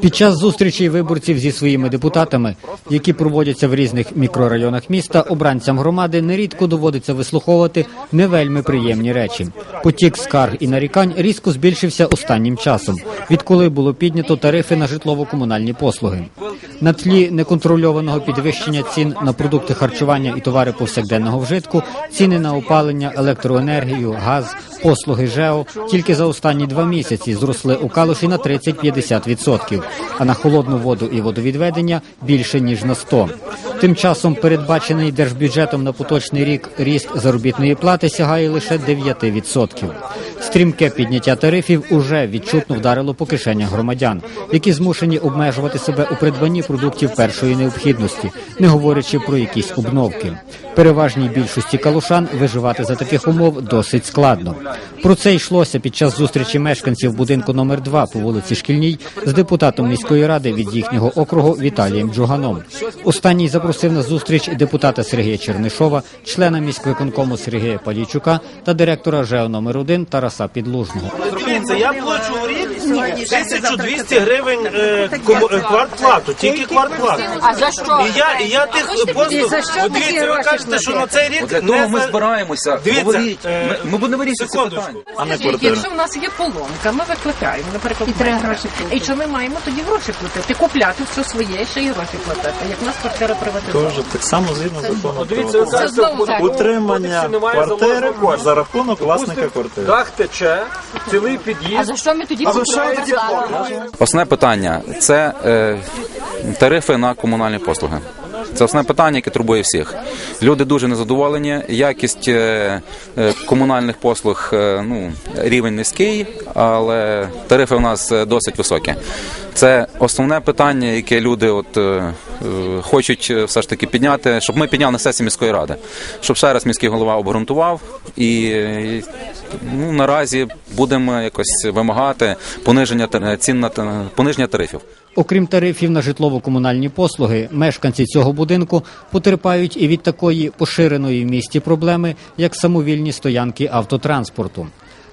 Під час зустрічей виборців зі своїми депутатами, які проводяться в різних мікрорайонах міста, обранцям громади нерідко доводиться вислуховувати не вельми приємні речі. Потік скарг і нарікань різко збільшився останнім часом, відколи було піднято тарифи на житлово-комунальні послуги. На тлі неконтрольованого підвищення цін на продукти харчування і товари повсякденного вжитку, ціни на опалення, електроенергію, газ, послуги ЖЕО тільки за останні два місяці зросли у Калуші на 30-50%, а на холодну воду і водовідведення більше ніж на 100%. Тим часом передбачений держбюджетом на поточний рік ріст заробітної плати сягає лише 9%. Стрімке підняття тарифів уже відчутно вдарило по кишенях громадян, які змушені обмежувати себе у придбанні продуктів першої необхідності, не говорячи про якісь обновки. Переважній більшості калушан виживати за таких умов досить складно. Про це йшлося під час зустрічі мешканців будинку номер 2 по вулиці Шкільній з депутатом міської ради від їхнього округу Віталієм Джуганом. Останній запросив на зустріч депутата Сергія Чернишова, члена міськвиконкому Сергія Падійчука та директора ЖЕО номер 1 Тараса Підлужного. Дивіться, я плачу в рік 1200 гривень е, кому- е, квартплату, тільки квартплату. А за що? І я, і я тих послуг, за що От такі дивіться, ви гроші кажете, що на цей рік Для того не ми за- збираємося. Дивіться, Говоріть. е, Ми, ми будемо вирішувати це секундочку. питання. А не Скажіть, квартира. Якщо в нас є поломка, ми викликаємо, наприклад, І треба майстра. гроші платити. І що ми маємо тоді гроші платити? Купляти все своє, ще й гроші платити. Як в нас квартира приватизована. Теж так само згідно закону Дивіться, ви про Це знову так. утримання квартири за рахунок власника квартири. Тече, цілий А за що ми тоді? Основне питання це е, тарифи на комунальні послуги. Це основне питання, яке турбує всіх. Люди дуже незадоволені. Якість е, е, комунальних послуг е, ну, рівень низький, але тарифи у нас досить високі. Це основне питання, яке люди от, е, е, хочуть е, все ж таки підняти, щоб ми підняли на сесії міської ради, щоб ще раз міський голова обґрунтував і е, ну, наразі будемо якось вимагати пониження тар- цін на пониження тарифів. Окрім тарифів на житлово-комунальні послуги, мешканці цього будинку потерпають і від такої поширеної в місті проблеми, як самовільні стоянки автотранспорту.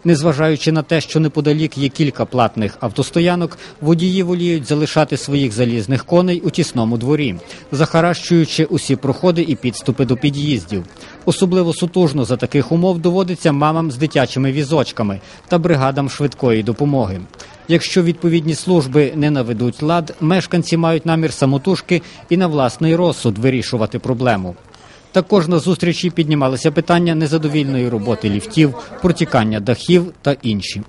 Незважаючи на те, що неподалік є кілька платних автостоянок, водії воліють залишати своїх залізних коней у тісному дворі, захаращуючи усі проходи і підступи до під'їздів. Особливо сутужно за таких умов доводиться мамам з дитячими візочками та бригадам швидкої допомоги. Якщо відповідні служби не наведуть лад, мешканці мають намір самотужки і на власний розсуд вирішувати проблему. Також на зустрічі піднімалися питання незадовільної роботи ліфтів, протікання дахів та інші.